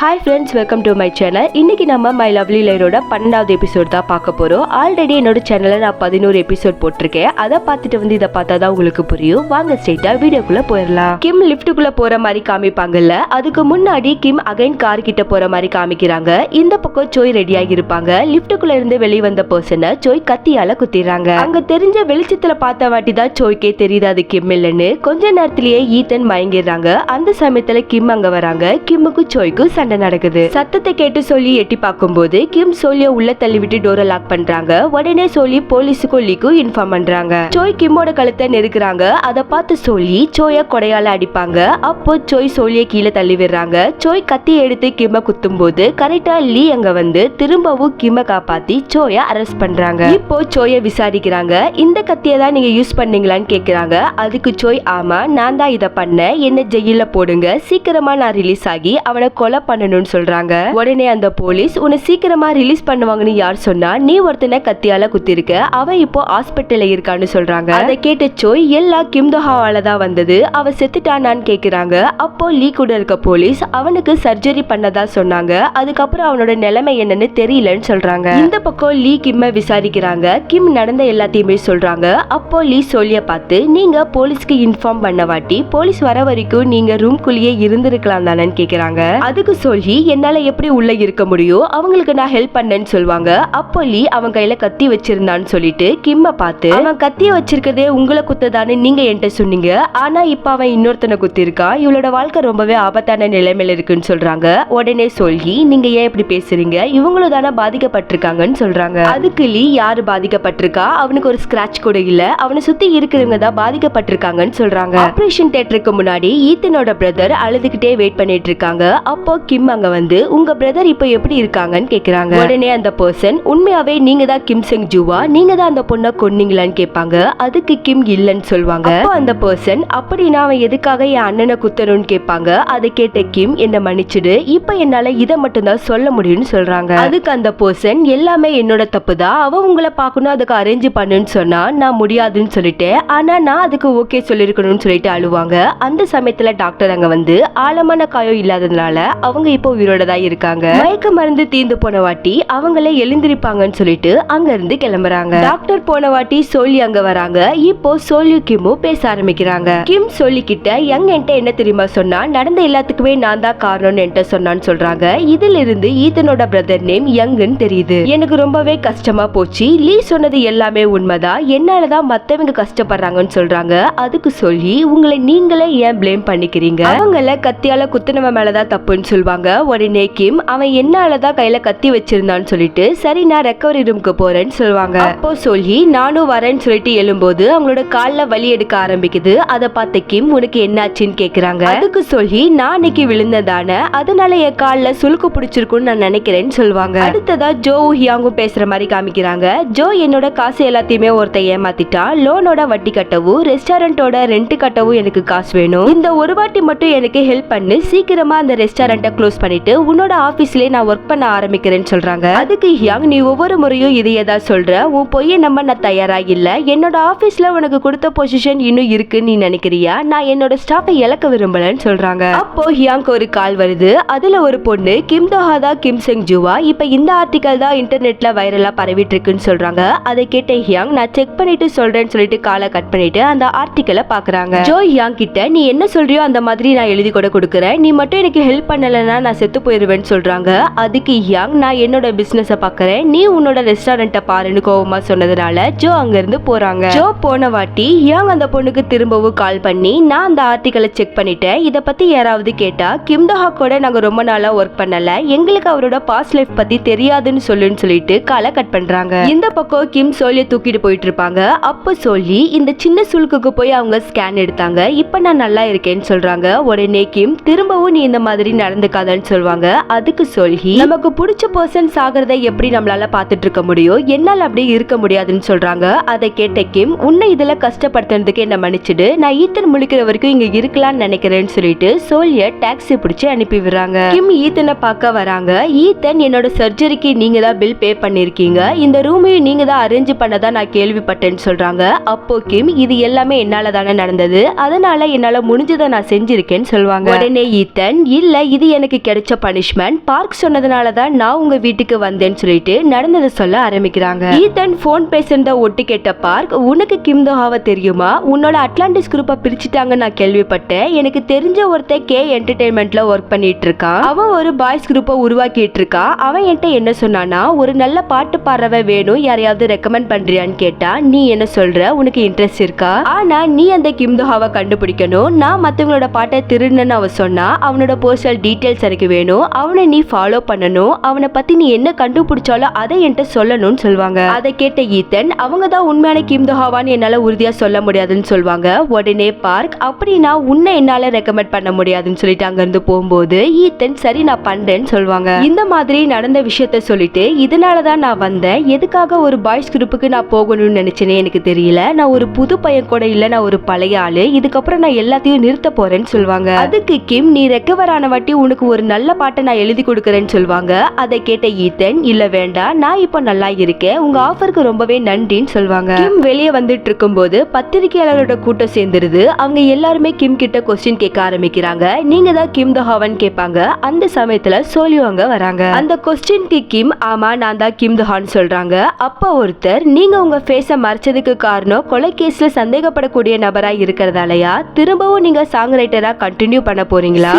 Hi friends welcome to my channel இன்னைக்கு நம்ம my lovely லைரோட பன்னெண்டாவது எபிசோட் தான் பார்க்க போகிறோம் ஆல்ரெடி என்னோட சேனலில் நான் பதினோரு எபிசோட் போட்டிருக்கேன். அதை பார்த்துட்டு வந்து இதை பார்த்தா தான் உங்களுக்கு புரியும். வாங்க ஸ்ட்ரெயிட்டாக வீடியோக்குள்ளே போயிடலாம். கிம் லிஃப்ட்டுக்குள்ளே போகிற மாதிரி காமிப்பாங்கல்ல அதுக்கு முன்னாடி கிம் அகைன் கார் கிட்ட போகிற மாதிரி காமிக்கிறாங்க. இந்த பக்கம் சோய் ரெடியாகி இருப்பாங்க. லிஃப்ட்டுக்குள்ளே இருந்து வெளியே வந்த பர்சனை சோய் கத்தியால் குத்திடுறாங்க. அங்கே தெரிஞ்ச வெளிச்சத்தில் பார்த்த வாட்டி தான் சோய்க்கே தெரியுது அது கிம் இல்லைன்னு. கொஞ்ச நேரத்திலேயே ஈத்தன் மயங்கிடுறாங்க. அந்த சமயத்தில் கிம் அங்கே வராங்க. கிம்முக்கு சோய்க்கும் சண்டை நடக்குது? சத்தத்தை கேட்டு சொல்லி எட்டி பார்க்கும்போது கிம் சோலிய உள்ள தள்ளிவிட்டு டோரை லாக் பண்றாங்க. உடனே சோலி போலீஸுக்கும் லீக்கும் இன்ஃபார்ம் பண்றாங்க. சோய் கிம்மோட கழுத்தை நெருக்குறாங்க. அதை பார்த்து சோலி சோய கொடையால அடிப்பாங்க. அப்போ சோய் சோலிய கீழே தள்ளி விடுறாங்க சோய் கத்தி எடுத்து கிம்ம குத்தும் போது கரெக்டா லீ அங்க வந்து திரும்பவும் கிம்ம காப்பாத்தி சோய அரெஸ்ட் பண்றாங்க. இப்போ சோய விசாரிக்கிறாங்க. இந்த கத்தியை தான் நீங்க யூஸ் பண்ணீங்களான்னு கேக்குறாங்க. அதுக்கு சோய் ஆமா நான் தான் இதை பண்ணேன். என்ன ஜெயில போடுங்க. சீக்கிரமா நான் ரிலீஸ் ஆகி அவனை கொலை பண்ணணும்னு சொல்றாங்க. உடனே அந்த போலீஸ் உன்னை சீக்கிரமா ரிலீஸ் பண்ணுவாங்கன்னு யார் சொன்னா நீ ஒருத்தனை கத்தியால குத்திருக்க அவன் இப்போ ஹாஸ்பிட்டல்ல இருக்கான்னு சொல்றாங்க. அதை கேட்ட சோய் எல்லா கிம்தோஹாவால தான் வந்தது அவ செத்துட்டானான்னு கேக்குறாங்க. அப்போ லீ கூட இருக்க போலீஸ் அவனுக்கு சர்ஜரி பண்ணதா சொன்னாங்க. அதுக்கப்புறம் அவனோட நிலைமை என்னன்னு தெரியலன்னு சொல்றாங்க. இந்த பக்கம் லீ கிம்ம விசாரிக்கிறாங்க. கிம் நடந்த எல்லாத்தையுமே சொல்றாங்க. அப்போ லீ சொல்லிய பார்த்து நீங்க போலீஸ்க்கு இன்ஃபார்ம் பண்ண வாட்டி போலீஸ் வர வரைக்கும் நீங்க ரூம்குள்ளேயே இருந்திருக்கலாம் தானேன்னு கேக்குறாங்க. அதுக்கு சொல்லி என்னால எப்படி உள்ள இருக்க முடியும் அவங்களுக்கு நான் ஹெல்ப் பண்ணேன்னு சொல்லுவாங்க. அப்போ லீ அவன் கையில கத்தி வச்சிருந்தான்னு சொல்லிட்டு கிம்ம பார்த்து அவன் கத்தியை வச்சிருக்கதே உங்களை குத்ததான்னு நீங்க என்கிட்ட சொன்னீங்க. ஆனா இப்ப அவன் இன்னொருத்தனை குத்திருக்கான். இவளோட வாழ்க்கை ரொம்பவே ஆபத்தான நிலைமையில இருக்குன்னு சொல்றாங்க. உடனே சொல்லி நீங்க ஏன் இப்படி பேசுறீங்க? இவங்களும் தானே பாதிக்கப்பட்டிருக்காங்கன்னு சொல்றாங்க. அதுக்கு லீ யாரு பாதிக்கப்பட்டிருக்கா? அவனுக்கு ஒரு ஸ்க்ராட்ச் கூட இல்லை. அவனை சுத்தி இருக்கிறவங்க தான் பாதிக்கப்பட்டிருக்காங்கன்னு சொல்றாங்க. ஆப்ரேஷன் தேட்டருக்கு முன்னாடி ஈத்தனோட பிரதர் அழுதுகிட்டே வெயிட் பண்ணிட்டு இருக்காங்க. அப்போ கிம் அங்க வந்து உங்க பிரதர் இப்போ எப்படி இருக்காங்கன்னு கேக்குறாங்க. உடனே அந்த பர்சன் உண்மையாவே நீங்க தான் கிம் செங் ஜூவா நீங்க தான் அந்த பொண்ணை கொன்னீங்களான்னு கேட்பாங்க. அதுக்கு கிம் இல்லைன்னு சொல்லுவாங்க அந்த பர்சன் அப்படின்னா அவன் எதுக்காக என் அண்ணனை குத்தணும்னு கேட்பாங்க. அதை கேட்ட கிம் என்ன மன்னிச்சிடு. இப்போ என்னால இதை மட்டும்தான் சொல்ல முடியும்னு சொல்றாங்க. அதுக்கு அந்த பர்சன் எல்லாமே என்னோட தப்பு தான். அவன் உங்களை பார்க்கணும் அதுக்கு அரேஞ்ச் பண்ணுன்னு சொன்னா நான் முடியாதுன்னு சொல்லிட்டேன். ஆனா நான் அதுக்கு ஓகே சொல்லிருக்கணும்னு சொல்லிட்டு அழுவாங்க. அந்த சமயத்துல டாக்டர் அங்க வந்து ஆழமான காயம் இல்லாததுனால அவங்க இப்போ உயிரோட தான் இருக்காங்க. மயக்க மருந்து தீந்து போன வாட்டி அவங்களே எழுந்திருப்பாங்கன்னு சொல்லிட்டு அங்க இருந்து கிளம்புறாங்க. டாக்டர் போன வாட்டி சோலி அங்க வராங்க. இப்போ சோலியும் கிம்மு பேச ஆரம்பிக்கிறாங்க. கிம் சொல்லிக்கிட்ட யங் என்கிட்ட என்ன தெரியுமா சொன்னா நடந்த எல்லாத்துக்குமே நான் தான் காரணம்னு என்கிட்ட சொன்னான்னு சொல்றாங்க. இதுல இருந்து ஈத்தனோட பிரதர் நேம் யங்னு தெரியுது. எனக்கு ரொம்பவே கஷ்டமா போச்சு. லீ சொன்னது எல்லாமே உண்மைதான். என்னாலதான் மத்தவங்க கஷ்டப்படுறாங்கன்னு சொல்றாங்க. அதுக்கு சொல்லி உங்களை நீங்களே ஏன் ப்ளேம் பண்ணிக்கிறீங்க? அவங்கள கத்தியால குத்துனவ மேலதான் தப்புன்னு சொல்லுவாங்க உடனே கிம் அவன் என்னாலதான் கையில கத்தி வச்சிருந்தான்னு சொல்லிட்டு சரி நான் ரெக்கவரி ரூமுக்கு போறேன்னு சொல்லுவாங்க. அப்போ சொல்லி நானும் வரேன்னு சொல்லிட்டு எழும்போது அவங்களோட கால்ல வலி எடுக்க ஆரம்பிக்குது. அதை பார்த்த கிம் உனக்கு என்னாச்சுன்னு கேக்குறாங்க. அதுக்கு சொல்லி நான் அன்னைக்கு விழுந்ததான அதனால என் கால்ல சுளுக்கு பிடிச்சிருக்கும்னு நான் நினைக்கிறேன்னு சொல்லுவாங்க. அடுத்ததா ஜோ ஹியாங்கும் பேசுற மாதிரி காமிக்கிறாங்க. ஜோ என்னோட காசு எல்லாத்தையுமே ஒருத்த ஏமாத்திட்டான் லோனோட வட்டி கட்டவும் ரெஸ்டாரண்டோட ரெண்ட் கட்டவும் எனக்கு காசு வேணும். இந்த ஒரு வாட்டி மட்டும் எனக்கு ஹெல்ப் பண்ணு. சீக்கிரமா அந்த ரெஸ்டாரண்ட்டை க்ளோஸ் பண்ணிட்டு உன்னோட ஆஃபீஸ்லேயே நான் ஒர்க் பண்ண ஆரம்பிக்கிறேன்னு சொல்றாங்க. அதுக்கு ஹியாங் நீ ஒவ்வொரு முறையும் இதையே தான் சொல்ற. உன் பொய்யை நம்ப நான் தயாரா இல்ல. என்னோட ஆபீஸ்ல உனக்கு கொடுத்த பொசிஷன் இன்னும் இருக்குன்னு நீ நினைக்கிறியா? நான் என்னோட ஸ்டாஃபை இழக்க விரும்பலன்னு சொல்றாங்க. அப்போ ஹியாங்க்கு ஒரு கால் வருது. அதுல ஒரு பொண்ணு கிம் தோஹாதா கிம் செங் ஜுவா இப்ப இந்த ஆர்டிகல் தான் இன்டர்நெட்ல வைரலா பரவிட்டு இருக்குன்னு சொல்றாங்க. அதை கேட்ட ஹியாங் நான் செக் பண்ணிட்டு சொல்றேன்னு சொல்லிட்டு காலை கட் பண்ணிட்டு அந்த ஆர்டிக்கலை பாக்குறாங்க. ஜோ ஹியாங் கிட்ட நீ என்ன சொல்றியோ அந்த மாதிரி நான் எழுதி கூட கொடுக்குறேன். நீ மட்டும் எனக்கு ஹெல்ப் பண்ணலன்னா நான் செத்து போயிடுவேன்னு சொல்கிறாங்க அதுக்கு யாங் நான் என்னோட பிஸ்னஸை பார்க்குறேன் நீ உன்னோட ரெஸ்டாரண்ட்டை பாருன்னு கோவமாக சொன்னதுனால ஜோ அங்கேருந்து போகிறாங்க ஜோ போன வாட்டி யாங் அந்த பொண்ணுக்கு திரும்பவும் கால் பண்ணி நான் அந்த ஆர்டிக்கலை செக் பண்ணிட்டேன். இதை பற்றி யாராவது கேட்டால் கிம்தஹா கூட நாங்கள் ரொம்ப நாளாக ஒர்க் பண்ணலை. எங்களுக்கு அவரோட பாஸ்ட் லைஃப் பற்றி தெரியாதுன்னு சொல்லுன்னு சொல்லிட்டு காலை கட் பண்ணுறாங்க இந்த பக்கம் கிம் சோலிய தூக்கிட்டு போயிட்டு இருப்பாங்க அப்போ சொல்லி இந்த சின்ன சுழுக்குக்கு போய் அவங்க ஸ்கேன் எடுத்தாங்க. இப்போ நான் நல்லா இருக்கேன்னு சொல்கிறாங்க உடனே கிம் திரும்பவும் நீ இந்த மாதிரி நடந்துக்காதன்னு சொல்லுவாங்க அதுக்கு சொல்லி நமக்கு பிடிச்ச பர்சன் சாகிறத எப்படி நம்மளால பாத்துட்டு இருக்க முடியும்? என்னால அப்படியே இருக்க முடியாதுன்னு சொல்றாங்க. அதை கேட்ட கிம் உன்னை இதுல கஷ்டப்படுத்துறதுக்கு என்ன மன்னிச்சுடு. நான் ஈத்தன் முழிக்கிற வரைக்கும் இங்க இருக்கலாம்னு நினைக்கிறேன்னு சொல்லிட்டு சோல்ய டாக்ஸி பிடிச்சு அனுப்பி விடுறாங்க. கிம் ஈத்தனை பார்க்க வராங்க. ஈத்தன் என்னோட சர்ஜரிக்கு நீங்க தான் பில் பே பண்ணிருக்கீங்க. இந்த ரூமையும் நீங்க தான் அரேஞ்ச் பண்ணதா நான் கேள்விப்பட்டேன்னு சொல்றாங்க. அப்போ கிம் இது எல்லாமே என்னால தானே நடந்தது. அதனால என்னால முடிஞ்சதை நான் செஞ்சிருக்கேன்னு சொல்லுவாங்க உடனே ஈத்தன் இல்ல இது எனக்கு எனக்கு கிடைச்ச பனிஷ்மெண்ட் பார்க் சொன்னதுனால தான் நான் உங்க வீட்டுக்கு வந்தேன்னு சொல்லிட்டு நடந்ததை சொல்ல ஆரம்பிக்கிறாங்க. ஈத்தன் போன் பேசுறத ஒட்டு கேட்ட பார்க் உனக்கு கிம் தோஹாவை தெரியுமா? உன்னோட அட்லாண்டிஸ் குரூப்பை பிரிச்சுட்டாங்க நான் கேள்விப்பட்டேன். எனக்கு தெரிஞ்ச ஒருத்தன் கே என்டர்டைன்மெண்ட்ல ஒர்க் பண்ணிட்டு இருக்கான். அவன் ஒரு பாய்ஸ் குரூப்பை உருவாக்கிட்டு இருக்கான். அவன் என்கிட்ட என்ன சொன்னானா ஒரு நல்ல பாட்டு பாடுறவ வேணும். யாரையாவது ரெக்கமெண்ட் பண்றியான்னு கேட்டா நீ என்ன சொல்ற? உனக்கு இன்ட்ரெஸ்ட் இருக்கா? ஆனா நீ அந்த கிம் தோஹாவை கண்டுபிடிக்கணும். நான் மத்தவங்களோட பாட்டை திருடுன்னு அவ சொன்னா அவனோட பர்சனல் டீடைல்ஸ் எனக்கு வேணும். அவனை நீ ஃபாலோ பண்ணணும். அவனை பத்தி நீ என்ன கண்டுபிடிச்சாலும் அதை என்கிட்ட சொல்லணும்னு சொல்லுவாங்க. அதை கேட்ட ஈத்தன் அவங்க தான் உண்மையான கிம் தோஹாவான்னு என்னால உறுதியா சொல்ல முடியாதுன்னு சொல்லுவாங்க. உடனே பார்க் அப்படின்னா உன்னை என்னால ரெக்கமெண்ட் பண்ண முடியாதுன்னு சொல்லிட்டு அங்க இருந்து போகும்போது ஈத்தன் சரி நான் பண்றேன்னு சொல்லுவாங்க. இந்த மாதிரி நடந்த விஷயத்த சொல்லிட்டு இதனால தான் நான் வந்தேன். எதுக்காக ஒரு பாய்ஸ் குரூப்புக்கு நான் போகணும்னு நினைச்சேனே எனக்கு தெரியல. நான் ஒரு புது பையன் கூட இல்ல. நான் ஒரு பழைய ஆளு. இதுக்கப்புறம் நான் எல்லாத்தையும் நிறுத்த போறேன்னு சொல்லுவாங்க. அதுக்கு கிம் நீ ரெக்கவர் ஆன வாட்டி உனக்கு ஒரு நல்ல பாட்டை நான் எழுதி கொடுக்குறேன்னு சொல்லுவாங்க அதை கேட்ட ஈத்தன் இல்ல வேண்டாம் நான் இப்போ நல்லா இருக்கேன். உங்க ஆஃபருக்கு ரொம்பவே நன்றின்னு சொல்லுவாங்க கிம் வெளியே வந்துட்டு இருக்கும்போது பத்திரிகையாளரோட கூட்டம் சேர்ந்துருது. அவங்க எல்லாருமே கிம் கிட்ட கொஸ்டின் கேட்க ஆரம்பிக்கிறாங்க. நீங்க தான் கிம் தஹாவன் கேட்பாங்க. அந்த சமயத்துல சோலியோங்க வராங்க. அந்த கொஸ்டின்க்கு கிம் ஆமா நான் தான் கிம் தஹான் சொல்றாங்க. அப்ப ஒருத்தர் நீங்க உங்க ஃபேஸ மறைச்சதுக்கு காரணம் கொலை கேஸ்ல சந்தேகப்படக்கூடிய நபரா இருக்கிறதாலயா? திரும்பவும் நீங்க சாங் ரைட்டரா கண்டினியூ பண்ண போறீங்களா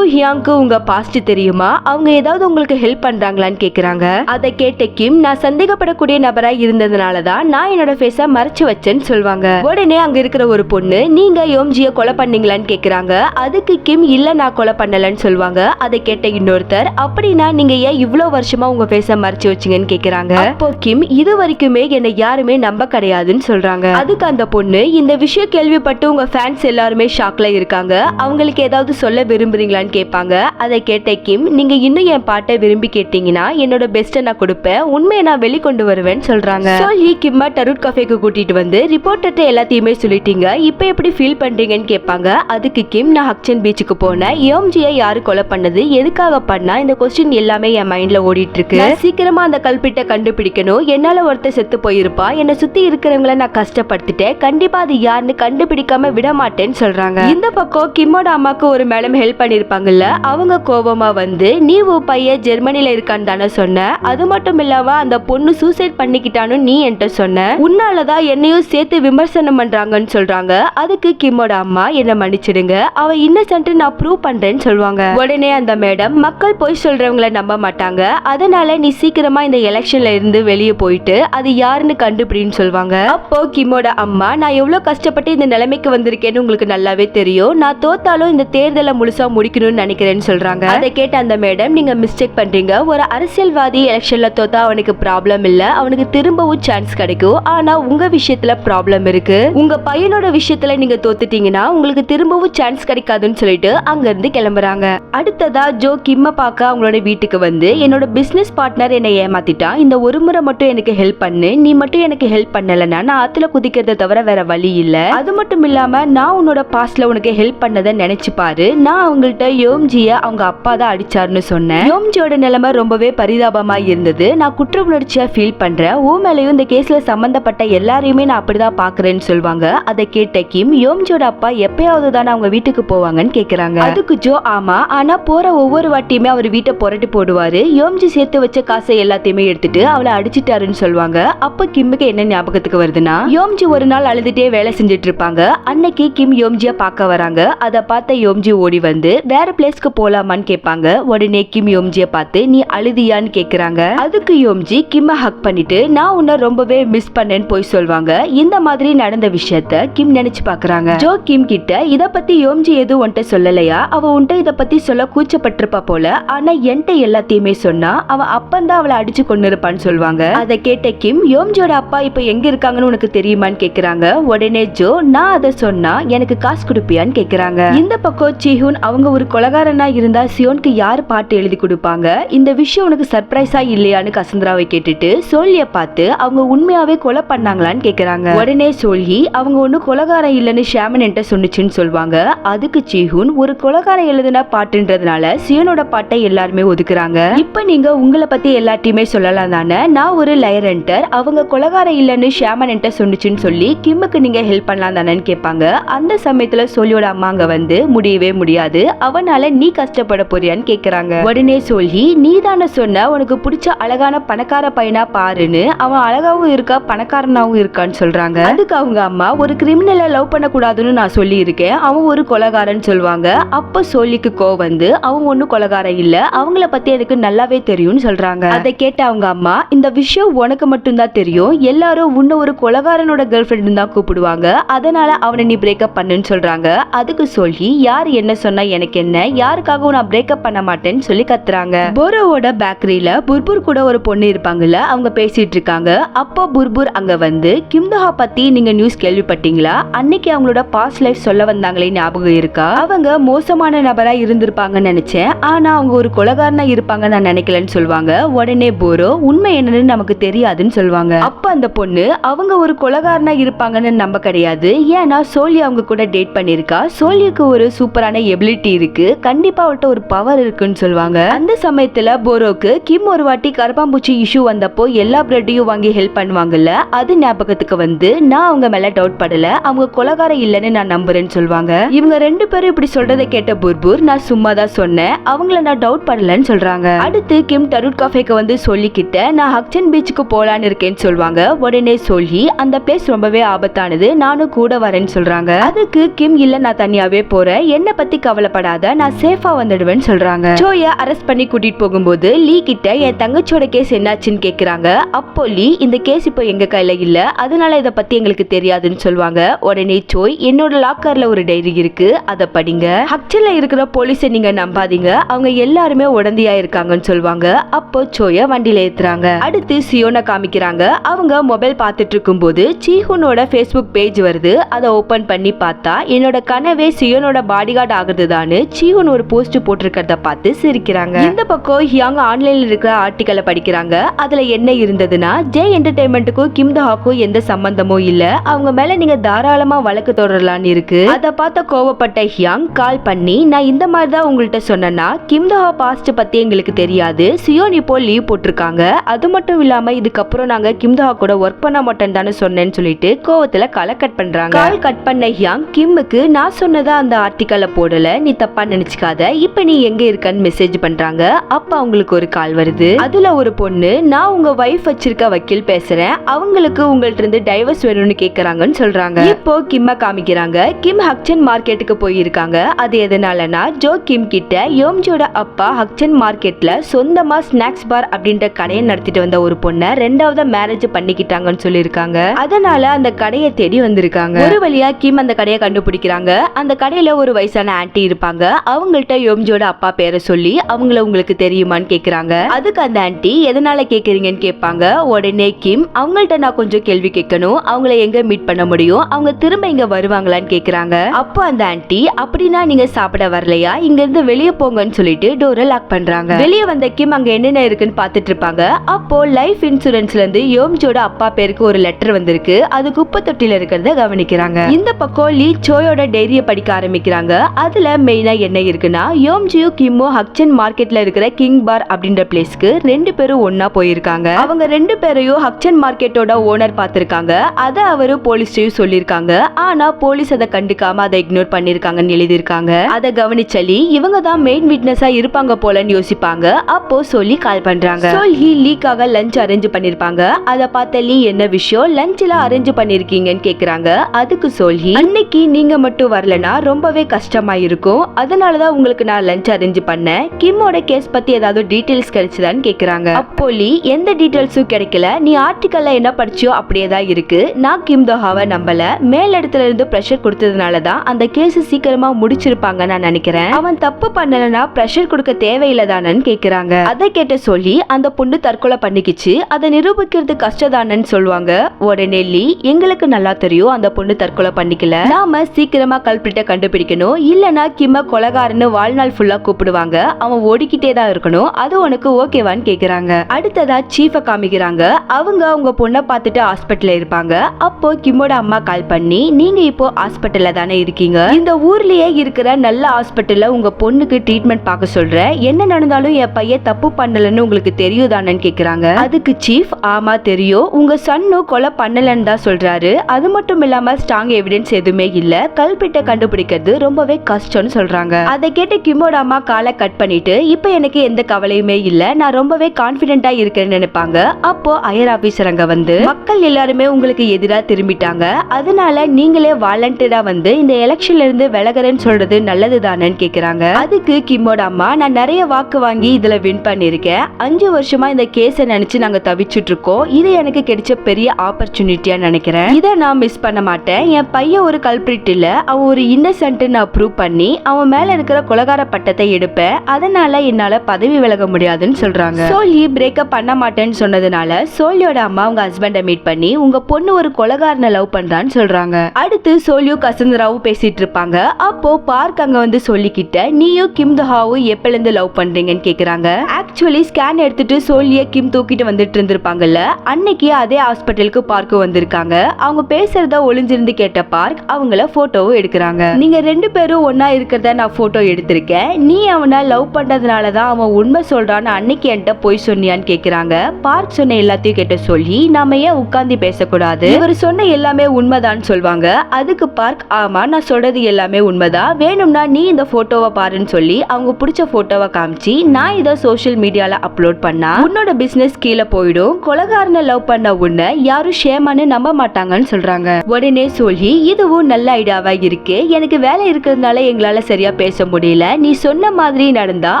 ஹியாங்கு உங்க பாஸ்ட் தெரியுமா? அவங்க ஏதாவது உங்களுக்கு ஹெல்ப் பண்றாங்களான்னு கேக்குறாங்க. அதை கேட்ட கிம் நான் சந்தேகப்படக்கூடிய நபரா இருந்ததுனால தான் நான் என்னோட ஃபேஸ மறைச்சு வச்சேன்னு சொல்லுவாங்க உடனே அங்க இருக்கிற ஒரு பொண்ணு நீங்க யோம்ஜிய கொலை பண்ணீங்களான்னு கேக்குறாங்க. அதுக்கு கிம் இல்ல நான் கொலை பண்ணலன்னு சொல்லுவாங்க அதை கேட்ட இன்னொருத்தர் அப்படின்னா நீங்க ஏன் இவ்வளவு வருஷமா உங்க ஃபேஸ மறைச்சு வச்சீங்கன்னு கேக்குறாங்க? அப்போ கிம் இது வரைக்குமே என்னை யாருமே நம்ப கிடையாதுன்னு சொல்றாங்க. அதுக்கு அந்த பொண்ணு இந்த விஷயம் கேள்விப்பட்டு உங்க ஃபேன்ஸ் எல்லாருமே ஷாக்ல இருக்காங்க. அவங்களுக்கு ஏதாவது சொல்ல விரும்புறீங்களான்னு கேட்பாங்க அதை கேட்ட கிம் நீங்க இன்னும் என் பாட்டை விரும்பி கேட்டீங்கன்னா என்னோட பெஸ்ட்டை நான் கொடுப்பேன். உண்மையை நான் வெளிக்கொண்டு வருவேன்னு சொல்றாங்க. சோல்ஹி கிம்ம டருட் கஃபேக்கு கூட்டிட்டு வந்து ரிப்போர்ட்டர்ட்ட எல்லாத்தையுமே சொல்லிட்டீங்க. இப்போ எப்படி ஃபீல் பண்றீங்கன்னு கேட்பாங்க. அதுக்கு கிம் நான் ஹக்சன் பீச்சுக்கு போனேன். யோம்ஜியை யாரு கொலை பண்ணது? எதுக்காக பண்ணா? இந்த கொஸ்டின் எல்லாமே என் மைண்ட்ல ஓடிட்டு இருக்கு சீக்கிரமா அந்த கல்பிட்ட கண்டுபிடிக்கணும். என்னால ஒருத்தர் செத்து போயிருப்பா. என்னை சுத்தி இருக்கிறவங்கள நான் கஷ்டப்படுத்திட்டேன். கண்டிப்பா அது யாருன்னு கண்டுபிடிக்காம விட மாட்டேன்னு சொல்றாங்க. இந்த பக்கம் கிம்மோட அம்மாக்கு ஒரு மேடம் ஹெல்ப் பண்ணிருப்பாங்கல்ல அவங்க கோபமாக வந்து நீ உன் பையன் ஜெர்மனியில் இருக்கான்னு தானே சொன்ன? அது மட்டும் இல்லாமல் அந்த பொண்ணு சூசைட் பண்ணிக்கிட்டான்னு நீ என்கிட்ட சொன்ன? உன்னால தான் என்னையும் சேர்த்து விமர்சனம் பண்ணுறாங்கன்னு சொல்கிறாங்க அதுக்கு கிம்மோட அம்மா என்னை மன்னிச்சிடுங்க. அவள் இன்னசென்ட் நான் ப்ரூவ் பண்ணுறேன்னு சொல்லுவாங்க. உடனே அந்த மேடம் மக்கள் பொய் சொல்கிறவங்கள நம்ப மாட்டாங்க. அதனால நீ சீக்கிரமாக இந்த எலெக்ஷன்ல இருந்து வெளியே போயிட்டு அது யாருன்னு கண்டுபிடின்னு சொல்லுவாங்க. அப்போ கிம்மோட அம்மா நான் எவ்வளோ கஷ்டப்பட்டு இந்த நிலைமைக்கு வந்திருக்கேன்னு உங்களுக்கு நல்லாவே தெரியும். நான் தோத்தாலும் இந்த தேர்தலை முழுசாக முடிக்கணும்னு நினைக்கிறேன்னு சொல்கிறேன் சொல்றாங்க. அதை கேட்ட அந்த மேடம் நீங்க மிஸ்டேக் பண்றீங்க. ஒரு அரசியல்வாதி எலெக்ஷன்ல தோத்தா அவனுக்கு ப்ராப்ளம் இல்ல. அவனுக்கு திரும்பவும் சான்ஸ் கிடைக்கும். ஆனா உங்க விஷயத்துல ப்ராப்ளம் இருக்கு. உங்க பையனோட விஷயத்துல நீங்க தோத்துட்டீங்கன்னா உங்களுக்கு திரும்பவும் சான்ஸ் கிடைக்காதுன்னு சொல்லிட்டு அங்க இருந்து கிளம்புறாங்க. அடுத்ததா ஜோ கிம்ம பார்க்க அவங்களோட வீட்டுக்கு வந்து என்னோட பிசினஸ் பார்ட்னர் என்னை ஏமாத்திட்டான். இந்த ஒரு முறை மட்டும் எனக்கு ஹெல்ப் பண்ணு. நீ மட்டும் எனக்கு ஹெல்ப் பண்ணலன்னா நான் ஆத்துல குதிக்கிறத தவிர வேற வழி இல்ல. அது மட்டும் இல்லாம நான் உன்னோட பாஸ்ட்ல உனக்கு ஹெல்ப் பண்ணதை நினைச்சு பாரு. நான் அவங்கள்ட்ட யோம்ஜிய அவங்க அப்பா தான் அடிச்சாருன்னு சொன்னேன். யோம்ஜியோட நிலைமை ரொம்பவே பரிதாபமா இருந்தது. நான் குற்ற உணர்ச்சியா ஃபீல் பண்றேன். ஓ மேலையும் இந்த கேஸ்ல சம்பந்தப்பட்ட எல்லாரையுமே நான் அப்படிதான் பாக்குறேன்னு சொல்லுவாங்க. அதை கேட்ட கிம் யோம்ஜியோட அப்பா எப்பயாவது தானே அவங்க வீட்டுக்கு போவாங்கன்னு கேக்குறாங்க. அதுக்கு ஜோ ஆமா. ஆனா போற ஒவ்வொரு வாட்டியுமே அவர் வீட்டை புரட்டி போடுவாரு. யோம்ஜி சேர்த்து வச்ச காசை எல்லாத்தையுமே எடுத்துட்டு அவளை அடிச்சிட்டாருன்னு சொல்லுவாங்க. அப்ப கிம்முக்கு என்ன ஞாபகத்துக்கு வருதுன்னா யோம்ஜி ஒரு நாள் அழுதுட்டே வேலை செஞ்சுட்டு இருப்பாங்க. அன்னைக்கு கிம் யோம்ஜியா பார்க்க வராங்க. அதை பார்த்த யோம்ஜி ஓடி வந்து வேற பிளேஸ்க்கு போலாமான்னு கேட்பாங்க. உடனே கிம் யோம்ஜிய பார்த்து நீ அழுதியான்னு கேட்குறாங்க அதுக்கு யோம்ஜி கிம்ம ஹக் பண்ணிட்டு நான் உன்னை ரொம்பவே மிஸ் பண்ணேன்னு போய் சொல்வாங்க. இந்த மாதிரி நடந்த விஷயத்த கிம் நினைச்சு பாக்குறாங்க. ஜோ கிம் கிட்ட இத பத்தி யோம்ஜி எதுவும் உன்கிட்ட சொல்லலையா? அவ உன்கிட்ட இத பத்தி சொல்ல கூச்சப்பட்டிருப்பா போல. ஆனா என்கிட்ட எல்லாத்தையுமே சொன்னா அவ அப்பந்தான் அவளை அடிச்சு கொண்டு இருப்பான்னு சொல்லுவாங்க அதை கேட்ட கிம் யோம்ஜியோட அப்பா இப்ப எங்க இருக்காங்கன்னு உனக்கு தெரியுமான்னு கேக்குறாங்க. உடனே ஜோ நான் அதை சொன்னா எனக்கு காசு கொடுப்பியான்னு கேக்குறாங்க. இந்த பக்கம் சிஹூன் அவங்க ஒரு கொலகாரனா இருந்தா சியோனுக்கு யார் பாட்டு எழுதி கொடுப்பாங்க? இந்த விஷயம் உனக்கு சர்ப்ரைஸா இல்லையான்னு கசந்திராவை கேட்டுட்டு சோழியை பார்த்து அவங்க உண்மையாவே கொலை பண்ணாங்களான்னு கேட்குறாங்க உடனே சோழி அவங்க ஒன்றும் கொலகாரம் இல்லைன்னு ஷேமன் என்கிட்ட சொன்னுச்சுன்னு சொல்லுவாங்க. அதுக்கு சீஹூன் ஒரு கொலகாரம் எழுதின பாட்டுன்றதுனால சியோனோட பாட்டை எல்லாருமே ஒதுக்குறாங்க. இப்போ நீங்க உங்களை பத்தி எல்லாத்தையுமே சொல்லலாம் தானே? நான் ஒரு லயரண்டர் அவங்க கொலகாரம் இல்லைன்னு ஷேமன் என்கிட்ட சொன்னிச்சுன்னு சொல்லி கிம்முக்கு நீங்க ஹெல்ப் பண்ணலாம் தானேன்னு கேட்பாங்க. அந்த சமயத்துல சோழியோட அம்மா அங்க வந்து முடியவே முடியாது. அவனால நீ கஷ்டம் கஷ்டப்பட போறியான்னு கேக்குறாங்க. உடனே சொல்லி நீ தானே சொன்ன உனக்கு பிடிச்ச அழகான பணக்கார பையனா பாருன்னு அவன் அழகாவும் இருக்கா பணக்காரனாவும் இருக்கான்னு சொல்றாங்க. அதுக்கு அவங்க அம்மா ஒரு கிரிமினலை லவ் பண்ணக்கூடாதுன்னு நான் சொல்லி இருக்கேன் அவன் ஒரு கொலகாரன் சொல்லுவாங்க. அப்ப சோழிக்கு கோ வந்து அவன் ஒன்னும் கொலகாரன் இல்ல. அவங்கள பத்தி எனக்கு நல்லாவே தெரியும்னு சொல்றாங்க. அதை கேட்ட அவங்க அம்மா இந்த விஷயம் உனக்கு மட்டும்தான் தெரியும். எல்லாரும் உன்ன ஒரு கொலகாரனோட கேர்ள் ஃப்ரெண்டு தான் கூப்பிடுவாங்க. அதனால அவனை நீ பிரேக்கப் பண்ணுன்னு சொல்றாங்க. அதுக்கு சொல்லி யார் என்ன சொன்னா எனக்கு என்ன? யாருக்காகவும் நான் பிரேக்கப் பண்ண மாட்டேன்னு சொல்லி கத்துறாங்க. போரோவோட பேக்கரியில புர்புர் கூட ஒரு பொண்ணு இருப்பாங்கல்ல அவங்க பேசிட்டு இருக்காங்க. அப்போ புர்புர் அங்க வந்து கிம்தஹா பத்தி நீங்க நியூஸ் கேள்விப்பட்டீங்களா? அன்னைக்கு அவங்களோட பாஸ்ட் லைஃப் சொல்ல வந்தாங்களே ஞாபகம் இருக்கா? அவங்க மோசமான நபரா இருந்திருப்பாங்கன்னு நினைச்சேன். ஆனா அவங்க ஒரு கொலகாரனா இருப்பாங்க நான் நினைக்கலன்னு சொல்லுவாங்க. உடனே போரோ உண்மை என்னன்னு நமக்கு தெரியாதுன்னு சொல்லுவாங்க. அப்ப அந்த பொண்ணு அவங்க ஒரு கொலகாரனா இருப்பாங்கன்னு நம்ப கிடையாது. ஏன்னா சோலி அவங்க கூட டேட் பண்ணிருக்கா சோலிக்கு ஒரு சூப்பரான எபிலிட்டி இருக்கு. கண்டிப்பா அவள்கிட்ட ஒரு பவர் இருக்குன்னு சொல்லுவாங்க. அந்த சமயத்துல போரோக்கு கிம் ஒரு வாட்டி கரப்பாம்பூச்சி இஷ்யூ வந்தப்போ எல்லா பிரெட்டையும் வாங்கி ஹெல்ப் பண்ணுவாங்கல்ல அது ஞாபகத்துக்கு வந்து நான் அவங்க மேல டவுட் படல அவங்க கொலகாரம் இல்லைன்னு நான் நம்புறேன்னு சொல்லுவாங்க. இவங்க ரெண்டு பேரும் இப்படி சொல்றதை கேட்ட புர்பூர் நான் சும்மா தான் சொன்னேன் அவங்கள நான் டவுட் படலன்னு சொல்றாங்க. அடுத்து கிம் டருட் கஃபேக்கு வந்து சொல்லிக்கிட்ட நான் ஹக்சன் பீச்சுக்கு போலான்னு இருக்கேன்னு சொல்லுவாங்க உடனே சொல்லி அந்த பிளேஸ் ரொம்பவே ஆபத்தானது நானும் கூட வரேன்னு சொல்றாங்க. அதுக்கு கிம் இல்ல நான் தனியாவே போறேன் என்ன பத்தி கவலைப்படாத நான் சேஃபா வந்துடுவேன்னு சொல்றாங்க. ஜோய அரெஸ்ட் பண்ணி கூட்டிட்டு போகும்போது லீ கிட்ட என் தங்கச்சியோட கேஸ் என்னாச்சுன்னு கேக்குறாங்க. அப்போ லீ இந்த கேஸ் இப்போ எங்க கையில இல்ல. அதனால இத பத்தி எங்களுக்கு தெரியாதுன்னு சொல்லுவாங்க. உடனே சோய் என்னோட லாக்கர்ல ஒரு டைரி இருக்கு. அத படிங்க. ஹக்சன்ல இருக்கிற போலீஸை நீங்க நம்பாதீங்க. அவங்க எல்லாருமே உடந்தையா இருக்காங்கன்னு சொல்லுவாங்க. அப்போ சோய வண்டியில ஏத்துறாங்க. அடுத்து சியோனை காமிக்கிறாங்க. அவங்க மொபைல் பார்த்துட்டு இருக்கும்போது சீஹுனோட ஃபேஸ்புக் பேஜ் வருது. அதை ஓபன் பண்ணி பார்த்தா என்னோட கனவே சியோனோட பாடிகார்டு ஆகுறதுதான்னு சீஹுன் ஒரு போஸ்ட் போட்டிருக்கிறத பார்த்து சிரிக்கிறாங்க. இந்த பக்கம் ஹியாங் ஆன்லைன்ல இருக்கிற ஆர்டிக்கலை படிக்கிறாங்க. அதுல என்ன இருந்ததுன்னா ஜே என்டர்டைன்மெண்ட்டுக்கும் கிம் தஹாக்கும் எந்த சம்பந்தமும் இல்ல. அவங்க மேல நீங்க தாராளமா வழக்கு தொடரலான்னு இருக்கு. அதை பார்த்த கோவப்பட்ட ஹியாங் கால் பண்ணி நான் இந்த மாதிரி தான் உங்கள்கிட்ட சொன்னேன்னா கிம் தஹா பாஸ்ட் பத்தி எங்களுக்கு தெரியாது. சியோன் இப்போ லீவ் போட்டிருக்காங்க. அது மட்டும் இல்லாம இதுக்கப்புறம் நாங்க கிம் தஹா கூட ஒர்க் பண்ண மாட்டேன் தானே சொன்னேன்னு சொல்லிட்டு கோவத்துல காலை கட் பண்றாங்க. கால் கட் பண்ண ஹியாங் கிம்முக்கு நான் சொன்னதா அந்த ஆர்டிக்கலை போடல. நீ தப்பா நினைச்சுக்காத. இப்ப நீ எங்க இருக்கன்னு மெசேஜ் பண்றாங்க. அப்ப அவங்களுக்கு ஒரு கால் வருது. அதுல ஒரு பொண்ணு நான் உங்க வைஃப் வச்சிருக்க வக்கீல் பேசுறேன். அவங்களுக்கு உங்கள்ட்ட இருந்து டைவர்ஸ் வேணும்னு கேக்குறாங்கன்னு சொல்றாங்க. இப்போ கிம்ம காமிக்கிறாங்க. கிம் ஹக்சன் மார்க்கெட்டுக்கு போயிருக்காங்க. அது எதனாலனா ஜோ கிம் கிட்ட யோம்ஜோட அப்பா ஹக்சன் மார்க்கெட்ல சொந்தமா ஸ்நாக்ஸ் பார் அப்படின்ற கடையை நடத்திட்டு வந்த ஒரு பொண்ணை ரெண்டாவது மேரேஜ் பண்ணிக்கிட்டாங்கன்னு சொல்லியிருக்காங்க. அதனால அந்த கடையை தேடி வந்திருக்காங்க. ஒரு வழியா கிம் அந்த கடையை கண்டுபிடிக்கிறாங்க. அந்த கடையில ஒரு வயசான ஆன்ட்டி இருப்பாங்க. அவங்கள்ட்ட யோம்ஜோட அப்பா பேரை சொல்லி அவங்கள உங்களுக்கு தெரியுமான்னு கேக்குறாங்க. அதுக்கு அந்த ஆன்டி எதனால கேக்குறீங்கன்னு கேட்பாங்க உடனே கிம் அவங்கள்ட்ட நான் கொஞ்சம் கேள்வி கேட்கணும். அவங்கள எங்க மீட் பண்ண முடியும்? அவங்க திரும்ப இங்க வருவாங்களான்னு கேக்குறாங்க. அப்போ அந்த ஆன்டி அப்படின்னா நீங்க சாப்பிட வரலையா? இங்க இருந்து வெளியே போங்கன்னு சொல்லிட்டு டோரை லாக் பண்றாங்க. வெளியே வந்த கிம் அங்க என்னென்ன இருக்குன்னு பாத்துட்டு இருப்பாங்க. அப்போ லைஃப் இன்சூரன்ஸ்ல இருந்து யோம்ஜோட அப்பா பேருக்கு ஒரு லெட்டர் வந்திருக்கு. அது குப்பை தொட்டில இருக்கிறத கவனிக்கிறாங்க. இந்த பக்கம் லீ சோயோட டைரிய படிக்க ஆரம்பிக்கிறாங்க. அதுல மெயினா என்ன இருக்குன்னா யோம்ஜியோ கிம்மோ ஹக்சன் மார்க்கெட்ல இருக்கிற கிங் பார் அப்படின்ற பிளேஸ்க்கு ரெண்டு பேரும் ஒன்னா போயிருக்காங்க. அவங்க ரெண்டு பேரையும் ஹக்சன் மார்க்கெட்டோட ஓனர் பார்த்திருக்காங்க. அதை அவரு போலீஸ்டையும் சொல்லியிருக்காங்க. ஆனா போலீஸ் அதை கண்டுக்காம அதை இக்னோர் பண்ணிருக்காங்கன்னு எழுதியிருக்காங்க. அதை கவனிச்சலி இவங்க தான் மெயின் விட்னஸா இருப்பாங்க போலன்னு யோசிப்பாங்க. அப்போ சொல்லி கால் பண்றாங்க. சொல்லி லீக்காக லஞ்ச் அரேஞ்ச் பண்ணிருப்பாங்க அதை பார்த்த லீ என்ன விஷயம்? லஞ்ச்ல அரேஞ்ச் பண்ணிருக்கீங்கன்னு கேக்குறாங்க. அதுக்கு சொல்லி அன்னைக்கு நீங்க மட்டும் வரலனா ரொம்பவே கஷ்டமா இருக்கும் அதனாலதான் உங்களுக்கு நான் லஞ்ச் அரேஞ்ச் பண்ணேன் கிம்மோட கேஸ் பத்தி ஏதாவது டீடைல்ஸ் கிடைச்சதான்னு கேக்குறாங்க. அப்போ லீ எந்த டீடைல்ஸும் கிடைக்கல. நீ ஆர்டிக்கல்ல என்ன படிச்சியோ அப்படியே தான் இருக்கு. நான் கிம் தோஹாவை நம்பல. மேல் இடத்துல இருந்து ப்ரெஷர் கொடுத்ததுனால தான் அந்த கேஸ் சீக்கிரமா முடிச்சிருப்பாங்க நான் நினைக்கிறேன். அவன் தப்பு பண்ணலனா ப்ரெஷர் கொடுக்க தேவையில்லதானன்னு கேக்குறாங்க. அதை கேட்ட சொல்லி அந்த பொண்ணு தற்கொலை பண்ணிக்கிச்சு. அதை நிரூபிக்கிறது கஷ்டதானன்னு சொல்லுவாங்க. உடனே லீ எங்களுக்கு நல்லா தெரியும் அந்த பொண்ணு தற்கொலை பண்ணிக்கல. நாம சீக்கிரமா கல்பிட்ட கண்டுபிடிக்கணும். இல்லனா கிம்ம கொலகாரன்னு வாழ்நாள் ஃபுல்லா கூப்பிடுவாங்க. அவன் ஓடிக்கிட்டே தான் இருக்கணும். அது உனக்கு ஓகேவான்னு கேக்குறாங்க. அடுத்ததா சீஃபை காமிக்கிறாங்க. அவங்க அவங்க பொண்ணை பார்த்துட்டு ஹாஸ்பிட்டல்ல இருப்பாங்க. அப்போ கிம்மோட அம்மா கால் பண்ணி நீங்க இப்போ ஹாஸ்பிட்டல்ல தானே இருக்கீங்க? இந்த ஊர்லயே இருக்கிற நல்ல ஹாஸ்பிட்டல்ல உங்க பொண்ணுக்கு ட்ரீட்மெண்ட் பார்க்க சொல்றேன் என்ன நடந்தாலும் என் பையன் தப்பு பண்ணலன்னு உங்களுக்கு தெரியுதானன்னு கேக்குறாங்க. அதுக்கு சீஃப் ஆமா தெரியும். உங்க சன்னும் கொலை பண்ணலன்னு தான் சொல்றாரு. அது மட்டும் இல்லாம ஸ்ட்ராங் எவிடன்ஸ் எதுவுமே இல்ல. கல்பிட்ட கண்டுபிடிக்கிறது ரொம்பவே கஷ்டம்னு சொல்றாங்க. அதை கேட்டு கிமோட அம்மா காலை கட் பண்ணிட்டு இப்போ எனக்கு எந்த கவலையுமே இல்லை. நான் ரொம்பவே கான்பிடென்ட்டா இருக்கேன்னு நினைப்பாங்க. அப்போ அயர் ஆபீசர் அங்க வந்து மக்கள் எல்லாருமே உங்களுக்கு எதிராக திரும்பிட்டாங்க. அதனால நீங்களே வாலண்டியரா வந்து இந்த எலெக்ஷன்ல இருந்து விலகுறேன்னு சொல்றது நல்லது தானேன்னு கேக்குறாங்க. அதுக்கு கிம்மோட அம்மா நான் நிறைய வாக்கு வாங்கி இதுல வின் பண்ணிருக்கேன் அஞ்சு வருஷமா இந்த கேஸை நினைச்சு நாங்க தவிச்சுட்டு இருக்கோம் இது எனக்கு கிடைச்ச பெரிய ஆப்பர்ச்சுனிட்டியா நினைக்கிறேன். இதை நான் மிஸ் பண்ண மாட்டேன். என் பையன் ஒரு கல்பிரிட் இல்ல. அவன் ஒரு இன்னசென்ட் நான் ப்ரூவ் பண்ணி அவன் மேல இருக்கிற கொலகார பட்டத்தை எடுப்பேன் அதனால என்னால பதவி விலக முடியாதுன்னு சொல்றாங்க. சோலி பிரேக்கப் பண்ண மாட்டேன்னு சொன்னதுனால சோலியோட அம்மா அவங்க ஹஸ்பண்டை மீட் பண்ணி உங்க பொண்ணு ஒரு கொலகாரனை லவ் பண்றான்னு சொல்றாங்க. அடுத்து சோலியும் கசந்தராவும் பேசிட்டு இருப்பாங்க. அப்போ பார்க் அங்க வந்து சொல்லிக்கிட்ட நீயும் கிம் துஹாவும் எப்பல இருந்து லவ் பண்றீங்கன்னு கேக்குறாங்க. ஆக்சுவலி ஸ்கேன் எடுத்துட்டு சோலியை கிம் தூக்கிட்டு வந்துட்டு இருந்திருப்பாங்கல்ல அன்னைக்கு அதே ஹாஸ்பிட்டலுக்கு பார்க்கு வந்திருக்காங்க. அவங்க பேசுறத ஒளிஞ்சிருந்து கேட்ட பார்க் அவங்கள போட்டோவும் எடுக்கிறாங்க. நீங்க ரெண்டு பேரும் ஒன்னா இருக்கிறத நான் போட்டோ எடுத்திருக்கேன். நீ அவனை லவ் பண்ணதுனால தான் அவன் உண்மை சொல்கிறான்னு அன்னைக்கு என்கிட்ட போய் சொன்னியான்னு கேட்குறாங்க பார்க் சொன்ன எல்லாத்தையும் கேட்ட சொல்லி நாம ஏன் உட்காந்து பேசக்கூடாது? இவர் சொன்ன எல்லாமே உண்மைதான் சொல்லுவாங்க அதுக்கு பார்க் ஆமாம் நான் சொல்கிறது எல்லாமே உண்மைதான். வேணும்னா நீ இந்த ஃபோட்டோவை பாருன்னு சொல்லி அவங்க பிடிச்ச ஃபோட்டோவை காமிச்சு நான் இதை சோஷியல் மீடியாவில் அப்லோட் பண்ணா உன்னோட பிஸ்னஸ் கீழே போயிடும். கொலகாரனை லவ் பண்ண உன்னை யாரும் ஷேமான்னு நம்ப மாட்டாங்கன்னு சொல்கிறாங்க உடனே சொல்லி இதுவும் நல்ல ஐடியாவாக இருக்கு. எனக்கு வேலை இருக்கிறதுனால எங்களால் சரியாக பேச முடியல. நீ சொன்ன மாதிரி நடந்தா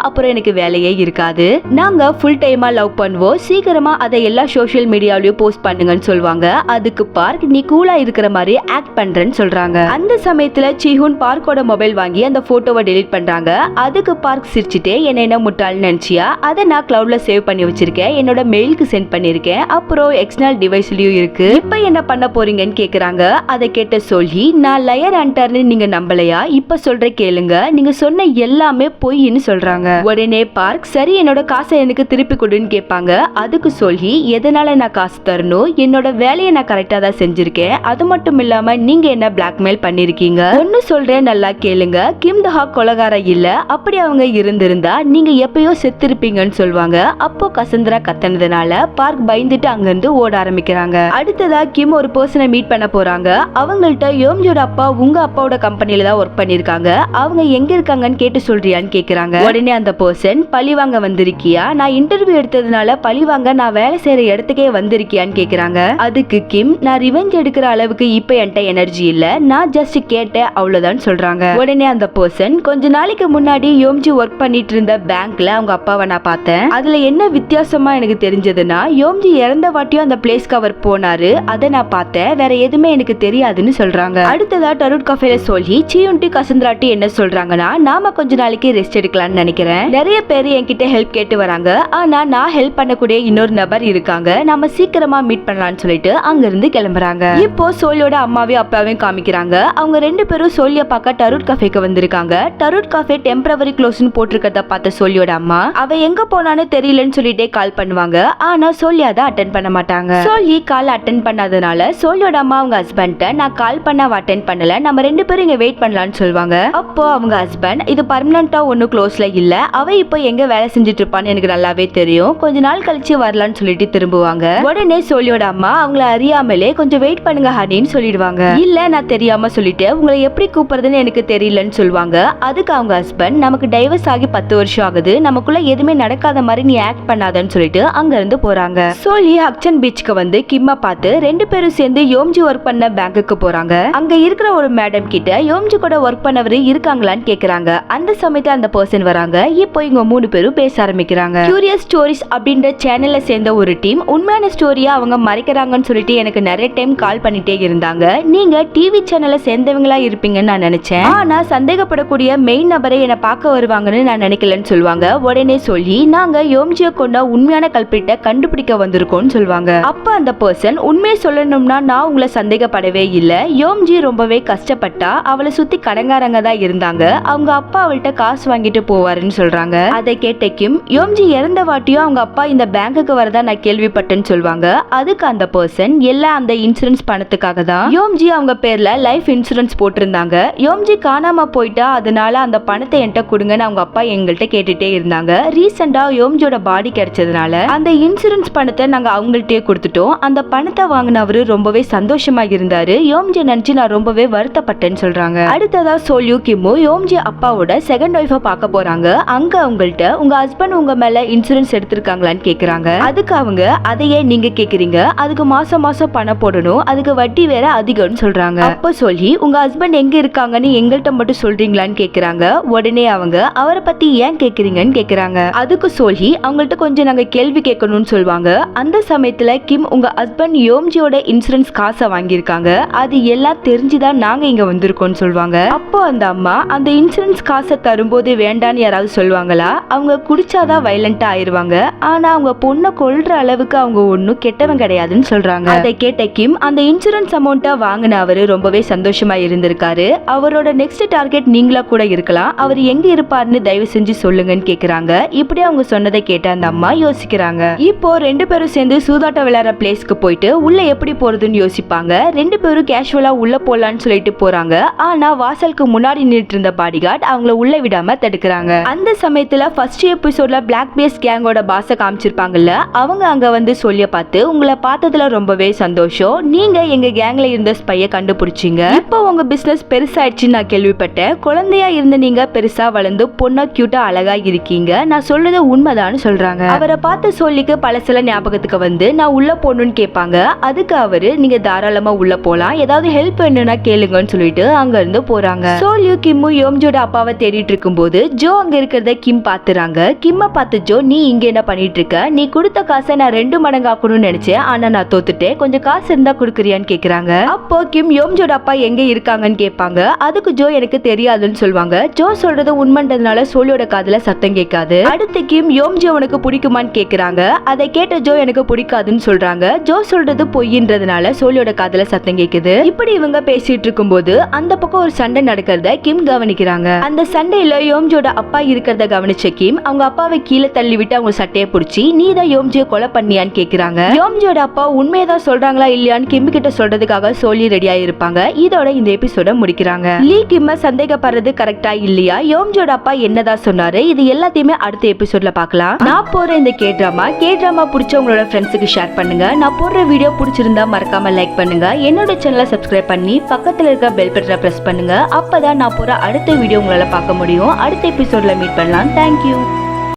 அப்புறம் எனக்கு வேலையே இருக்காது. நாங்க ஃபுல் டைமா லவ் பண்ணுவோம். சீக்கிரமா அதை எல்லா சோஷியல் மீடியாலயும் போஸ்ட் பண்ணுங்கன்னு சொல்லுவாங்க. அதுக்கு பார்க் நீ கூலா இருக்கிற மாதிரி ஆக்ட் பண்றேன்னு சொல்றாங்க. அந்த சமயத்துல சிஹுன் பார்க்கோட மொபைல் வாங்கி அந்த போட்டோவை டெலீட் பண்றாங்க. அதுக்கு பார்க் சிரிச்சுட்டே என்ன என்ன முட்டாள்னு நினைச்சியா? அதை நான் கிளவுட்ல சேவ் பண்ணி வச்சிருக்கேன். என்னோட மெயிலுக்கு சென்ட் பண்ணிருக்கேன். அப்புறம் எக்ஸ்டர்னல் டிவைஸ்லயும் இருக்கு. இப்போ என்ன பண்ண போறீங்கன்னு கேக்குறாங்க. அதை கேட்ட சொல்லி நான் லயர் ஆண்டர்னு நீங்க நம்பலையா? இப்ப சொல்ற கேளுங்க. நீங்க சொன்ன எல்லாமே பொய்ன்னு சொல்றாங்க. உடனே பார்க் சரி என்னோட காசை எனக்கு திருப்பி கொடுன்னு கேட்பாங்க. அதுக்கு சொல்லி எதனால நான் காசு தரணும் என்னோட வேலையை நான் கரெக்டா தான் செஞ்சிருக்கேன். அது மட்டும் இல்லாம நீங்க என்ன பிளாக்மெயில் பண்ணிருக்கீங்க? ஒன்னு சொல்றேன் நல்லா கேளுங்க. கிம் தஹா கொலகார இல்ல. அப்படி அவங்க இருந்திருந்தா நீங்க எப்பயோ செத்திருப்பீங்கன்னு சொல்லுவாங்க அப்போ கசந்திரா கத்தனதுனால பார்க் பயந்துட்டு அங்கிருந்து ஓட ஆரம்பிக்கிறாங்க. அடுத்ததா கிம் ஒரு பர்சனை மீட் பண்ண போறாங்க. அவங்கள்ட்ட யோம்ஜோட அப்பா உங்க அப்பாவோட கம்பெனில தான் ஒர்க் பண்ணிருக்காங்க. அவங்க எங்க இருக்காங்கன்னு கேட்டு சொல்றியான்னு கேக்குறாங்க. உடனே அந்த பர்சன் பழி வாங்க வந்திருக்கியா? நான் இன்டர்வியூ எடுத்ததுனால பழி வாங்க நான் வேலை செய்யற இடத்துக்கே வந்திருக்கியான்னு கேக்குறாங்க. அதுக்கு கிம் நான் ரிவெஞ்ச் எடுக்கிற அளவுக்கு இப்ப என்கிட்ட எனர்ஜி இல்ல. நான் ஜஸ்ட் கேட்டேன். அவ்வளவுதான் சொல்றாங்க. உடனே அந்த பர்சன் கொஞ்ச நாளைக்கு முன்னாடி யோம்ஜி ஒர்க் பண்ணிட்டு இருந்த பேங்க்ல அவங்க அப்பாவை நான் பார்த்தேன். அதுல என்ன வித்தியாசமா எனக்கு தெரிஞ்சதுன்னா யோம்ஜி இறந்த வாட்டியும் அந்த பிளேஸ்க்கு அவர் போனாரு. அதை நான் பார்த்தேன். வேற எதுவுமே எனக்கு தெரியாதுன்னு சொல்றாங்க. அடுத்ததா டருட் கஃபேல சொல்லி சியுன்டி கசந்திராட்டி என்ன சொல்றாங்கன்னா நாம கொஞ்ச நாளைக்கு ரெஸ்ட் எடுக்கலாம்னு நினைக்கிறேன். நிறைய பேர் என்கிட்ட ஹெல்ப் கேட்டு வராங்க. ஆனா நான் ஹெல்ப் பண்ணக்கூடிய இன்னொரு நபர் இருக்காங்க. நம்ம சீக்கிரமா மீட் பண்ணலாம்னு சொல்லிட்டு அங்க இருந்து கிளம்புறாங்க. இப்போ சோலியோட அம்மாவையும் அப்பாவையும் காமிக்கிறாங்க. அவங்க ரெண்டு பேரும் சோலிய பார்க்க டருட் கஃபேக்கு வந்திருக்காங்க. டருட் கஃபே டெம்பரவரி க்ளோஸ்னு போட்டிருக்கிறத பார்த்த சோலியோட அம்மா அவ எங்க போனான்னு தெரியலன்னு சொல்லிட்டே கால் பண்ணுவாங்க. ஆனா சோலியா தான் அட்டன் பண்ண மாட்டாங்க. சோலி கால் அட்டன் பண்ணாதனால சோலியோட அம்மா அவங்க ஹஸ்பண்ட நான் கால் பண்ண அவ அட்டன் பண்ணல. நம்ம ரெண்டு பேரும் இங்க வெயிட் பண்ணலாம்னு சொல்லுவாங்க. அப்போ அவங்க ஹஸ்பண்ட் இது பர்மனண்ட்டாக ஒன்றும் க்ளோஸில் இல்லை. அவள் இப்போ எங்கே வேலை செஞ்சுட்டு இருப்பான்னு எனக்கு நல்லாவே தெரியும். கொஞ்ச நாள் கழிச்சு வரலான்னு சொல்லிட்டு திரும்புவாங்க. உடனே சோழியோட அம்மா அவங்கள அறியாமலே கொஞ்சம் வெயிட் பண்ணுங்க ஹனின்னு சொல்லிடுவாங்க. இல்லை நான் தெரியாம சொல்லிட்டு உங்களை எப்படி கூப்பிடுறதுன்னு எனக்கு தெரியலன்னு சொல்லுவாங்க. அதுக்கு அவங்க ஹஸ்பண்ட் நமக்கு டைவர்ஸ் ஆகி பத்து வருஷம் ஆகுது. நமக்குள்ள எதுவுமே நடக்காத மாதிரி நீ ஆக்ட் பண்ணாதன்னு சொல்லிட்டு அங்க இருந்து போறாங்க சோலி ஹக்சன் பீச்சுக்கு வந்து கிம்மா பார்த்து ரெண்டு பேரும் சேர்ந்து யோம்ஜி ஒர்க் பண்ண பேங்குக்கு போறாங்க. அங்க இருக்கிற ஒரு மேடம் கிட்ட யோம்ஜி கூட ஒர்க் பண்ணவர் இருக்காங்களான்னு கேக்குறாங்க. அந்த சமயத்தில் அந்த பர்சன் வராங்க. இப்போ இவங்க மூணு பேரும் பேச ஆரம்பிக்கிறாங்க. கியூரியஸ் ஸ்டோரிஸ் அப்படின்ற சேனல்ல சேர்ந்த ஒரு டீம் உண்மையான ஸ்டோரியா அவங்க மறைக்கிறாங்கன்னு சொல்லிட்டு எனக்கு நிறைய டைம் கால் பண்ணிட்டே இருந்தாங்க. நீங்க டிவி சேனல்ல சேர்ந்தவங்களா இருப்பீங்கன்னு நான் நினைச்சேன். ஆனா சந்தேகப்படக்கூடிய மெயின் நபரை என்ன பார்க்க வருவாங்கன்னு நான் நினைக்கலன்னு சொல்லுவாங்க. உடனே சொல்லி நாங்க யோம்ஜிய கொண்ட உண்மையான கல்பிட்ட கண்டுபிடிக்க வந்திருக்கோம்னு சொல்லுவாங்க. அப்ப அந்த பர்சன் உண்மையை சொல்லணும்னா நான் உங்களை சந்தேகப்படவே இல்லை. யோம்ஜி ரொம்பவே கஷ்டப்பட்டா அவளை சுத்தி கடங்காரங்க தான் இருந்தாங்க. அவங்க அப்பா அவள்கிட்ட காசு வாங்கிட்டு போவாருன்னு சொல்றாங்க. அதை கேட்ட கிம் யோம்ஜி இறந்த வாட்டியும் அவங்க அப்பா இந்த பேங்குக்கு வரதா நான் கேள்விப்பட்டேன்னு சொல்லுவாங்க அதுக்கு அந்த பர்சன் எல்லாம் அந்த இன்சூரன்ஸ் பணத்துக்காக தான். யோம்ஜி அவங்க பேர்ல லைஃப் இன்சூரன்ஸ் போட்டிருந்தாங்க. யோம்ஜி காணாம போயிட்டா அதனால அந்த பணத்தை என்கிட்ட கொடுங்கன்னு அவங்க அப்பா எங்கள்கிட்ட கேட்டுட்டே இருந்தாங்க. ரீசெண்டா யோம்ஜியோட பாடி கிடைச்சதுனால அந்த இன்சூரன்ஸ் பணத்தை நாங்க அவங்கள்ட்டயே கொடுத்துட்டோம். அந்த பணத்தை வாங்கினவரு ரொம்பவே சந்தோஷமா இருந்தாரு. யோம்ஜி நினைச்சு நான் ரொம்பவே வருத்தப்பட்டேன்னு சொல்றாங்க. அடுத்ததா சோல்யூ கிம்மு யோம்ஜி அப்பாவோட தன்னோட செகண்ட் ஒய்ஃபை பார்க்க போறாங்க. அங்க அவங்கள்ட்ட உங்க ஹஸ்பண்ட் உங்க மேல இன்சூரன்ஸ் எடுத்திருக்காங்களான்னு கேக்குறாங்க. அதுக்கு அவங்க அதையே நீங்க கேக்குறீங்க. அதுக்கு மாசம் மாசம் பணம் போடணும். அதுக்கு வட்டி வேற அதிகம்னு சொல்றாங்க. அப்ப சொல்லி உங்க ஹஸ்பண்ட் எங்க இருக்காங்கன்னு எங்கள்கிட்ட மட்டும் சொல்றீங்களான்னு கேக்குறாங்க. உடனே அவங்க அவரை பத்தி ஏன் கேக்குறீங்கன்னு கேக்குறாங்க. அதுக்கு சொல்லி அவங்கள்ட்ட கொஞ்சம் நாங்க கேள்வி கேட்கணும்னு சொல்லுவாங்க அந்த சமயத்துல கிம் உங்க ஹஸ்பண்ட் யோம்ஜியோட இன்சூரன்ஸ் காசை வாங்கியிருக்காங்க. அது எல்லாம் தெரிஞ்சுதான் நாங்க இங்க வந்திருக்கோம்னு சொல்லுவாங்க அப்போ அந்த அம்மா அந்த இன்சூரன்ஸ் காசு தரும்போது வேண்டான்னு யாராவது சொல்லுவாங்களா? அவங்க குடிச்சாதான் வைலண்டா ஆயிருவாங்க. ஆனா அவங்க பொண்ணை கொல்ற அளவுக்கு அவங்க ஒன்னும் கெட்டவன் கிடையாதுன்னு சொல்றாங்க. அதை கேட்ட கிம் அந்த இன்சூரன்ஸ் அமௌண்ட்டை வாங்கின அவரு ரொம்பவே சந்தோஷமா இருந்திருக்காரு. அவரோட நெக்ஸ்ட் டார்கெட் நீங்களா கூட இருக்கலாம். அவர் எங்க இருப்பாருன்னு தயவு செஞ்சு சொல்லுங்கன்னு கேக்குறாங்க. இப்படி அவங்க சொன்னதை கேட்ட அந்த அம்மா யோசிக்கிறாங்க. இப்போ ரெண்டு பேரும் சேர்ந்து சூதாட்டம் விளையாடுற பிளேஸ்க்கு போயிட்டு உள்ள எப்படி போறதுன்னு யோசிப்பாங்க. ரெண்டு பேரும் கேஷுவலா உள்ள போலான்னு சொல்லிட்டு போறாங்க. ஆனா வாசலுக்கு முன்னாடி நின்றுட்டு இருந்த பாடிகார்ட் அவங்கள உள்ள விடாம தடுக்கிறாங்க. அந்த சமயத்துல ஃபர்ஸ்ட் எபிசோட்ல பிளாக் பேஸ் கேங்கோட பாச காமிச்சிருப்பாங்கல்ல அவங்க அங்க வந்து சொல்லிய பார்த்து உங்களை பார்த்ததுல ரொம்பவே சந்தோஷம். நீங்க எங்க கேங்ல இருந்த ஸ்பைய கண்டுபிடிச்சீங்க. இப்போ உங்க பிசினஸ் பெருசாயிடுச்சுன்னு நான் கேள்விப்பட்டேன். குழந்தையா இருந்த நீங்க பெருசா வளர்ந்து பொண்ணா கியூட்டா அழகா இருக்கீங்க. நான் சொல்றது உண்மைதான்னு சொல்றாங்க. அவரை பார்த்து சொல்லிக்கு பல சில ஞாபகத்துக்கு வந்து நான் உள்ள போகணும்னு கேட்பாங்க. அதுக்கு அவரு நீங்க தாராளமா உள்ள போலாம். ஏதாவது ஹெல்ப் வேணும்னா கேளுங்கன்னு சொல்லிட்டு அங்க இருந்து போறாங்க. சோலியு கிம்மு யோம்ஜோட அப்பாவை தேடிட்டு இருக்கும்போது ஜோ அங்க இருக்கிறத கிம் பாத்துறாங்க. கிம்ம பார்த்து ஜோ நீ இங்க என்ன பண்ணிட்டு இருக்க நீ கொடுத்த காசை நான் ரெண்டு மடங்கு ஆக்கணும்னு நினைச்சேன். ஆனா நான் தோத்துட்டேன். கொஞ்சம் காசு இருந்தா கொடுக்குறியான்னு கேக்குறாங்க. அப்போ கிம் யோம்ஜோட அப்பா எங்க இருக்காங்கன்னு கேட்பாங்க. அதுக்கு ஜோ எனக்கு தெரியாதுன்னு சொல்லுவாங்க ஜோ சொல்றது உண்மைன்றதுனால சோலியோட காதுல சத்தம் கேட்காது. அடுத்து கிம் யோம்ஜி உனக்கு பிடிக்குமான்னு கேக்குறாங்க. அதை கேட்ட ஜோ எனக்கு பிடிக்காதுன்னு சொல்றாங்க. ஜோ சொல்றது பொய்ன்றதுனால சோலியோட காதுல சத்தம் கேக்குது. இப்படி இவங்க பேசிட்டு இருக்கும்போது அந்த பக்கம் ஒரு சண்டை நடக்கிறத கிம் கவனிக்கிறாங்க. அந்த சண்டையில் யோம்ஜியோட அப்பா இருக்கிறத கவனிச்ச கிம் அவங்க அப்பாவை கீழே தள்ளி விட்டு அவங்க சட்டையை பிடிச்சி நீ தான் யோம்ஜியை கொலை பண்ணியான்னு கேட்கிறாங்க யோம்ஜியோட அப்பா உண்மையதான் சொல்றாங்களா இல்லையான்னு கிம் கிட்ட சொல்றதுக்காக சோலி ரெடியா இருப்பாங்க. இதோட இந்த எபிசோட முடிக்கிறாங்க. லீ கிம்ம சந்தேகப்படுறது கரெக்டா இல்லையா? யோம்ஜியோட அப்பா என்னதான் சொன்னாரு? இது எல்லாத்தையுமே அடுத்த எபிசோட்ல பார்க்கலாம். நான் போற இந்த கே ட்ராமா கே ட்ராமா பிடிச்ச உங்களோட ஃப்ரெண்ட்ஸுக்கு ஷேர் பண்ணுங்க. நான் போடுற வீடியோ பிடிச்சிருந்தா மறக்காம லைக் பண்ணுங்க. என்னோட சேனலை சப்ஸ்கிரைப் பண்ணி பக்கத்தில் இருக்க பெல் பட்டனை பிரஸ் பண்ணுங்க. அப்பதான் நான் போற அடுத்த வீடியோ உங்களால பார்க்க முடியும். அடுத்த எபிசோட்ல மீட் பண்ணலாம். தேங்க்யூ